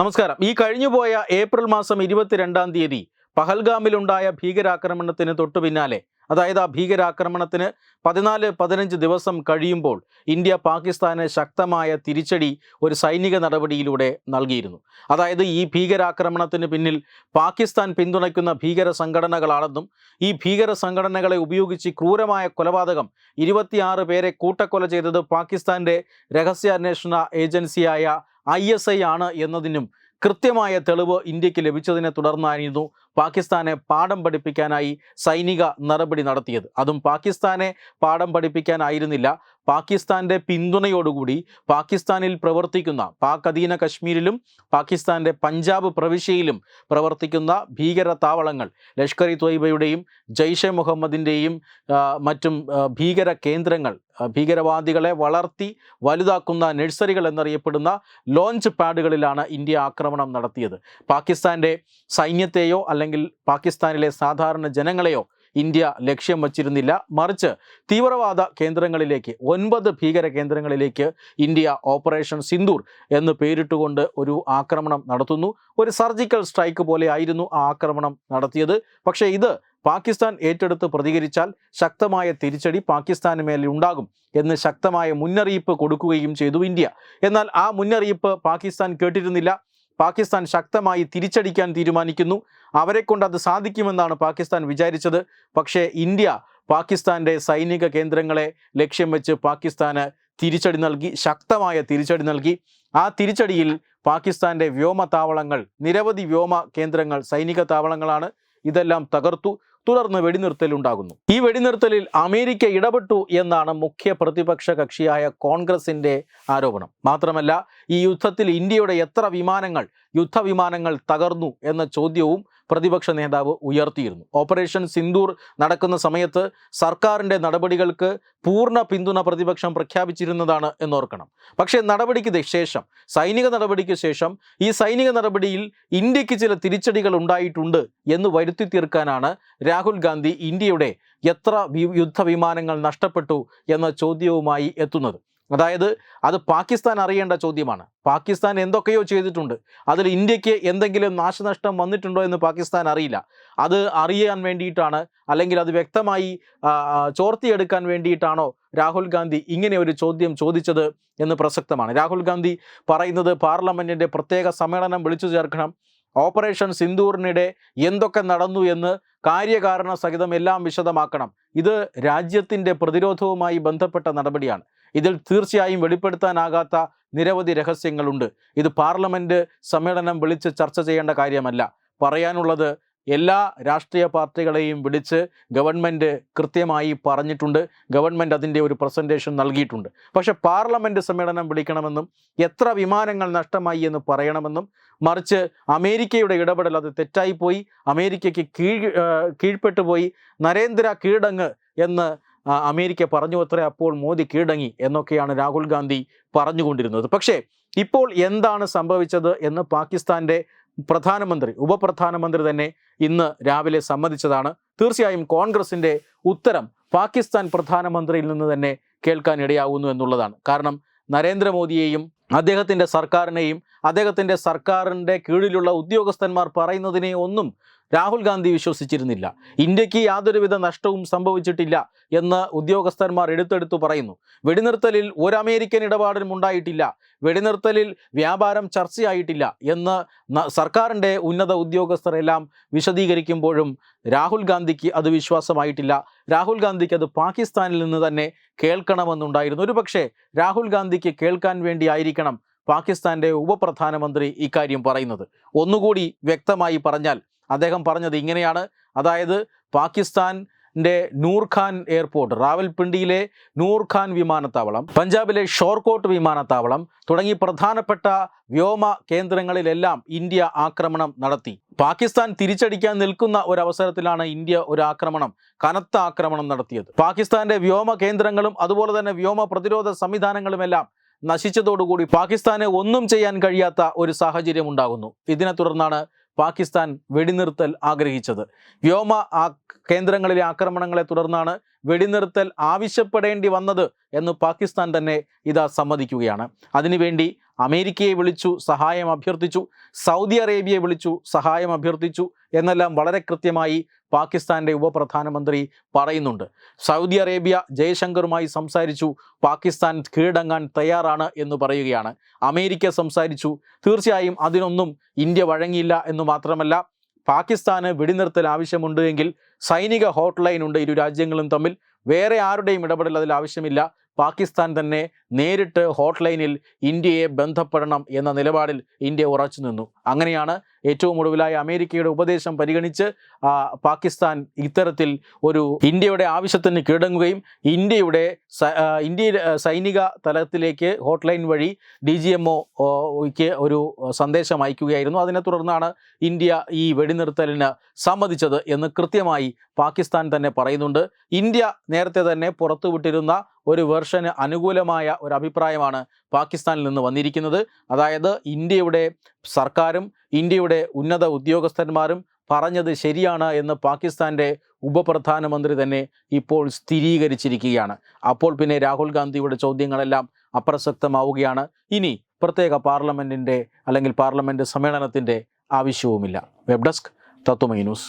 നമസ്കാരം. ഈ കഴിഞ്ഞുപോയ ഏപ്രിൽ മാസം ഇരുപത്തിരണ്ടാം തീയതി പഹൽഗാമിലുണ്ടായ ഭീകരാക്രമണത്തിന് തൊട്ടു പിന്നാലെ അതായത് ആ ഭീകരാക്രമണത്തിന് പതിനാല് പതിനഞ്ച് ദിവസം കഴിയുമ്പോൾ ഇന്ത്യ പാകിസ്ഥാന് ശക്തമായ തിരിച്ചടി ഒരു സൈനിക നടപടിയിലൂടെ നൽകിയിരുന്നു. അതായത് ഈ ഭീകരാക്രമണത്തിന് പിന്നിൽ പാകിസ്ഥാൻ പിന്തുണയ്ക്കുന്ന ഭീകര സംഘടനകളാണെന്നും ഈ ഭീകര സംഘടനകളെ ഉപയോഗിച്ച് ക്രൂരമായ കൊലപാതകം ഇരുപത്തിയാറ് പേരെ കൂട്ടക്കൊല ചെയ്തത് പാകിസ്ഥാന്റെ രഹസ്യാന്വേഷണ ഏജൻസിയായ ഐ എസ് ഐ ആണ് എന്നതിനും കൃത്യമായ തെളിവ് ഇന്ത്യയ്ക്ക് ലഭിച്ചതിനെ തുടർന്നായിരുന്നു പാകിസ്ഥാനെ പാഠം പഠിപ്പിക്കാനായി സൈനിക നടപടി നടത്തിയത്. അതും പാകിസ്ഥാനെ പാഠം പഠിപ്പിക്കാനായിരുന്നില്ല. പാകിസ്ഥാന്റെ പിന്തുണയോടുകൂടി പാകിസ്ഥാനിൽ പ്രവർത്തിക്കുന്ന പാക് അധീന കശ്മീരിലും പാകിസ്ഥാന്റെ പഞ്ചാബ് പ്രവിശ്യയിലും പ്രവർത്തിക്കുന്ന ഭീകര താവളങ്ങൾ ലഷ്കർ ഇ ത്വയ്ബയുടെയും ജയ്ഷെ മുഹമ്മദിന്റെയും മറ്റും ഭീകര കേന്ദ്രങ്ങൾ ഭീകരവാദികളെ വളർത്തി വലുതാക്കുന്ന നഴ്സറികൾ എന്നറിയപ്പെടുന്ന ലോഞ്ച് പാഡുകളിലാണ് ഇന്ത്യ ആക്രമണം നടത്തിയത്. പാകിസ്ഥാന്റെ സൈന്യത്തെയോ അല്ലെങ്കിൽ പാകിസ്ഥാനിലെ സാധാരണ ജനങ്ങളെയോ ഇന്ത്യ ലക്ഷ്യം വച്ചിരുന്നില്ല. മറിച്ച് തീവ്രവാദ കേന്ദ്രങ്ങളിലേക്ക് ഒൻപത് ഭീകര കേന്ദ്രങ്ങളിലേക്ക് ഇന്ത്യ ഓപ്പറേഷൻ സിന്ദൂർ എന്ന് പേരിട്ടുകൊണ്ട് ഒരു ആക്രമണം നടത്തുന്നു. ഒരു സർജിക്കൽ സ്ട്രൈക്ക് പോലെ ആയിരുന്നു ആ ആക്രമണം നടത്തിയത്. പക്ഷേ ഇത് പാകിസ്ഥാൻ ഏറ്റെടുത്ത് പ്രതികരിച്ചാൽ ശക്തമായ തിരിച്ചടി പാകിസ്ഥാന് മേലെ ഉണ്ടാകും എന്ന് ശക്തമായ മുന്നറിയിപ്പ് കൊടുക്കുകയും ചെയ്തു ഇന്ത്യ. എന്നാൽ ആ മുന്നറിയിപ്പ് പാകിസ്ഥാൻ കേട്ടിരുന്നില്ല. പാകിസ്ഥാൻ ശക്തമായി തിരിച്ചടിക്കാൻ തീരുമാനിക്കുന്നു. അവരെ കൊണ്ട് അത് സാധിക്കുമെന്നാണ് പാകിസ്ഥാൻ വിചാരിച്ചത്. പക്ഷേ ഇന്ത്യ പാകിസ്ഥാന്റെ സൈനിക കേന്ദ്രങ്ങളെ ലക്ഷ്യം വെച്ച് പാകിസ്ഥാന് തിരിച്ചടി നൽകി ശക്തമായ തിരിച്ചടി നൽകി. ആ തിരിച്ചടിയിൽ പാകിസ്ഥാന്റെ വ്യോമ താവളങ്ങൾ നിരവധി വ്യോമ കേന്ദ്രങ്ങൾ സൈനിക താവളങ്ങളാണ് ഇതെല്ലാം തകർത്തു തുടർന്ന് വെടിനിർത്തൽ ഉണ്ടാകുന്നു. ഈ വെടിനിർത്തലിൽ അമേരിക്ക ഇടപെട്ടു എന്നാണ് മുഖ്യ പ്രതിപക്ഷ കക്ഷിയായ കോൺഗ്രസിന്റെ ആരോപണം. മാത്രമല്ല ഈ യുദ്ധത്തിൽ ഇന്ത്യയുടെ എത്ര വിമാനങ്ങൾ യുദ്ധവിമാനങ്ങൾ തകർന്നു എന്ന ചോദ്യവും പ്രതിപക്ഷ നേതാവ് ഉയർത്തിയിരുന്നു. ഓപ്പറേഷൻ സിന്ദൂർ നടക്കുന്ന സമയത്ത് സർക്കാരിന്റെ നടപടികൾക്ക് പൂർണ പിന്തുണ പ്രതിപക്ഷം പ്രഖ്യാപിച്ചിരുന്നതാണ് എന്നോർക്കണം. പക്ഷേ നടപടിക്ക് ശേഷം സൈനിക നടപടിക്ക് ശേഷം ഈ സൈനിക നടപടിയിൽ ഇന്ത്യയ്ക്ക് ചില തിരിച്ചടികൾ ഉണ്ടായിട്ടുണ്ട് എന്ന് വരുത്തി തീർക്കാനാണ് രാഹുൽ ഗാന്ധി ഇന്ത്യയുടെ എത്ര യുദ്ധ യുദ്ധവിമാനങ്ങൾ നഷ്ടപ്പെട്ടു എന്ന ചോദ്യവുമായി എത്തുന്നത്. അതായത് അത് പാകിസ്ഥാൻ അറിയേണ്ട ചോദ്യമാണ്. പാകിസ്ഥാൻ എന്തൊക്കെയോ ചെയ്തിട്ടുണ്ട്. അതിൽ ഇന്ത്യയ്ക്ക് എന്തെങ്കിലും നാശനഷ്ടം വന്നിട്ടുണ്ടോ എന്ന് പാകിസ്ഥാൻ അറിയില്ല. അത് അറിയാൻ വേണ്ടിയിട്ടാണ് അല്ലെങ്കിൽ അത് വ്യക്തമായി ചോർത്തിയെടുക്കാൻ വേണ്ടിയിട്ടാണോ രാഹുൽ ഗാന്ധി ഇങ്ങനെ ഒരു ചോദ്യം ചോദിച്ചത് എന്ന് പ്രസക്തമാണ്. രാഹുൽ ഗാന്ധി പറയുന്നത് പാർലമെന്റിന്റെ പ്രത്യേക സമ്മേളനം വിളിച്ചു ചേർക്കണം. ഓപ്പറേഷൻ സിന്ദൂറിനിടെ എന്തൊക്കെ നടന്നു എന്ന് കാര്യകാരണ സഹിതം എല്ലാം വിശദമാക്കണം. ഇത് രാജ്യത്തിന്റെ പ്രതിരോധവുമായി ബന്ധപ്പെട്ട നടപടിയാണ്. ഇതിൽ തീർച്ചയായും വെളിപ്പെടുത്താനാകാത്ത നിരവധി രഹസ്യങ്ങളുണ്ട്. ഇത് പാർലമെന്റ് സമ്മേളനം വിളിച്ച് ചർച്ച ചെയ്യേണ്ട കാര്യമല്ല. പറയാനുള്ളത് എല്ലാ രാഷ്ട്രീയ പാർട്ടികളെയും വിളിച്ച് ഗവൺമെന്റ് കൃത്യമായി പറഞ്ഞിട്ടുണ്ട്. ഗവൺമെന്റ് അതിന്റെ ഒരു പ്രസന്റേഷൻ നൽകിയിട്ടുണ്ട്. പക്ഷേ പാർലമെന്റ് സമ്മേളനം വിളിക്കണമെന്നും എത്ര വിമാനങ്ങൾ നഷ്ടമായി എന്ന് പറയണമെന്നും മറിച്ച് അമേരിക്കയുടെ ഇടപെടൽ അത് തെറ്റായിപ്പോയി അമേരിക്കയ്ക്ക് കീഴ് കീഴ്പ്പെട്ടുപോയി നരേന്ദ്ര കീഴടങ്ങ് എന്ന് അമേരിക്ക പറഞ്ഞു അത്ര അപ്പോൾ മോദി കീഴടങ്ങി എന്നൊക്കെയാണ് രാഹുൽ ഗാന്ധി പറഞ്ഞുകൊണ്ടിരുന്നത്. പക്ഷേ ഇപ്പോൾ എന്താണ് സംഭവിച്ചത് എന്ന് പാകിസ്ഥാന്റെ പ്രധാനമന്ത്രി ഉപപ്രധാനമന്ത്രി തന്നെ ഇന്ന് രാവിലെ സമ്മതിച്ചതാണ്. തീർച്ചയായും കോൺഗ്രസിന്റെ ഉത്തരം പാകിസ്ഥാൻ പ്രധാനമന്ത്രിയിൽ നിന്ന് തന്നെ കേൾക്കാൻ ഇടയാവുന്നു എന്നുള്ളതാണ്. കാരണം നരേന്ദ്രമോദിയെയും അദ്ദേഹത്തിന്റെ സർക്കാരിനെയും അദ്ദേഹത്തിന്റെ സർക്കാരിന്റെ കീഴിലുള്ള ഉദ്യോഗസ്ഥന്മാർ പറയുന്നതിനെ ഒന്നും രാഹുൽ ഗാന്ധി വിശ്വസിച്ചിരുന്നില്ല. ഇന്ത്യയ്ക്ക് യാതൊരുവിധ നഷ്ടവും സംഭവിച്ചിട്ടില്ല എന്ന് ഉദ്യോഗസ്ഥന്മാർ എടുത്തെടുത്തു പറയുന്നു. വെടിനിർത്തലിൽ ഒരു അമേരിക്കൻ ഇടപാടും ഉണ്ടായിട്ടില്ല. വെടിനിർത്തലിൽ വ്യാപാരം ചർച്ചയായിട്ടില്ല എന്ന് സർക്കാരിന്റെ ഉന്നത ഉദ്യോഗസ്ഥർ എല്ലാം വിശദീകരിക്കുമ്പോഴും രാഹുൽ ഗാന്ധിക്ക് അത് വിശ്വാസമായിട്ടില്ല. രാഹുൽ ഗാന്ധിക്ക് അത് പാകിസ്ഥാനിൽ നിന്ന് തന്നെ കേൾക്കണമെന്നുണ്ടായിരുന്നു. ഒരു പക്ഷേ രാഹുൽ ഗാന്ധിക്ക് കേൾക്കാൻ വേണ്ടിയായിരിക്കണം പാകിസ്ഥാന്റെ ഉപപ്രധാനമന്ത്രി ഇക്കാര്യം പറയുന്നത്. ഒന്നുകൂടി വ്യക്തമായി പറഞ്ഞാൽ അദ്ദേഹം പറഞ്ഞത് ഇങ്ങനെയാണ്. അതായത് പാകിസ്ഥാൻ നൂർഖാൻ എയർപോർട്ട് റാവൽപിണ്ടിയിലെ നൂർഖാൻ വിമാനത്താവളം പഞ്ചാബിലെ ഷോർകോട്ട് വിമാനത്താവളം തുടങ്ങി പ്രധാനപ്പെട്ട വ്യോമ കേന്ദ്രങ്ങളിലെല്ലാം ഇന്ത്യ ആക്രമണം നടത്തി. പാകിസ്ഥാൻ തിരിച്ചടിക്കാൻ നിൽക്കുന്ന ഒരവസരത്തിലാണ് ഇന്ത്യ ഒരു ആക്രമണം കനത്ത ആക്രമണം നടത്തിയത്. പാകിസ്ഥാന്റെ വ്യോമ കേന്ദ്രങ്ങളും അതുപോലെ തന്നെ വ്യോമ പ്രതിരോധ സംവിധാനങ്ങളുമെല്ലാം നശിച്ചതോടുകൂടി പാകിസ്ഥാനെ ഒന്നും ചെയ്യാൻ കഴിയാത്ത ഒരു സാഹചര്യം ഉണ്ടാകുന്നു. ഇതിനെ തുടർന്നാണ് പാകിസ്ഥാൻ വെടിനിർത്തൽ ആഗ്രഹിച്ചത്. വ്യോമ കേന്ദ്രങ്ങളിലെ ആക്രമണങ്ങളെ തുടർന്നാണ് വെടിനിർത്തൽ ആവശ്യപ്പെടേണ്ടി വന്നത് എന്ന് പാകിസ്ഥാൻ തന്നെ ഇതാ സമ്മതിക്കുകയാണ്. അതിനുവേണ്ടി അമേരിക്കയെ വിളിച്ചു സഹായം അഭ്യർത്ഥിച്ചു സൗദി അറേബ്യയെ വിളിച്ചു സഹായം അഭ്യർത്ഥിച്ചു എന്നെല്ലാം വളരെ കൃത്യമായി പാകിസ്ഥാന്റെ ഉപപ്രധാനമന്ത്രി പറയുന്നുണ്ട്. സൗദി അറേബ്യ ജയശങ്കറുമായി സംസാരിച്ചു പാകിസ്ഥാൻ കീഴടങ്ങാൻ തയ്യാറാണ് എന്ന് പറയുകയാണ്. അമേരിക്ക സംസാരിച്ചു തീർച്ചയായും അതിനൊന്നും ഇന്ത്യ വഴങ്ങിയില്ല എന്ന് മാത്രമല്ല പാകിസ്ഥാന് വെടിനിർത്തൽ ആവശ്യമുണ്ട് എങ്കിൽ സൈനിക ഹോട്ട്ലൈൻ ഉണ്ട് ഇരു രാജ്യങ്ങളും തമ്മിൽ വേറെ ആരുടെയും ഇടപെടൽ അതിൽ ആവശ്യമില്ല പാകിസ്ഥാൻ തന്നെ നേരിട്ട് ഹോട്ട്ലൈനിൽ ഇന്ത്യയെ ബന്ധപ്പെടണം എന്ന നിലപാടിൽ ഇന്ത്യ ഉറച്ചു നിന്നു. അങ്ങനെയാണ് ഏറ്റവും ഒടുവിലായി അമേരിക്കയുടെ ഉപദേശം പരിഗണിച്ച് പാകിസ്ഥാൻ ഇത്തരത്തിൽ ഒരു ഇന്ത്യയുടെ ആവശ്യത്തിന് കീഴടങ്ങുകയും ഇന്ത്യയുടെ ഇന്ത്യ സൈനിക തലത്തിലേക്ക് ഹോട്ട്ലൈൻ വഴി ഡി ജി എം ഒക്ക് ഒരു സന്ദേശം അയക്കുകയായിരുന്നു. അതിനെ തുടർന്നാണ് ഇന്ത്യ ഈ വെടിനിർത്തലിന് സമ്മതിച്ചത് എന്ന് കൃത്യമായി പാകിസ്ഥാൻ തന്നെ പറയുന്നുണ്ട്. ഇന്ത്യ നേരത്തെ തന്നെ പുറത്തുവിട്ടിരുന്ന ഒരു വെർഷന് അനുകൂലമായ ഒരു അഭിപ്രായമാണ് പാകിസ്ഥാനിൽ നിന്ന് വന്നിരിക്കുന്നത്. അതായത് ഇന്ത്യയുടെ സർക്കാരും ഇന്ത്യയുടെ ഉന്നത ഉദ്യോഗസ്ഥന്മാരും പറഞ്ഞത് ശരിയാണ് എന്ന് പാകിസ്ഥാന്റെ ഉപപ്രധാനമന്ത്രി തന്നെ ഇപ്പോൾ സ്ഥിരീകരിച്ചിരിക്കുകയാണ്. അപ്പോൾ പിന്നെ രാഹുൽ ഗാന്ധിയുടെ ചോദ്യങ്ങളെല്ലാം അപ്രസക്തമാവുകയാണ്. ഇനി പ്രത്യേക പാർലമെന്റിന്റെ അല്ലെങ്കിൽ പാർലമെന്റ് സമ്മേളനത്തിന്റെ ആവശ്യവുമില്ല. Web desk Tatwamayi news.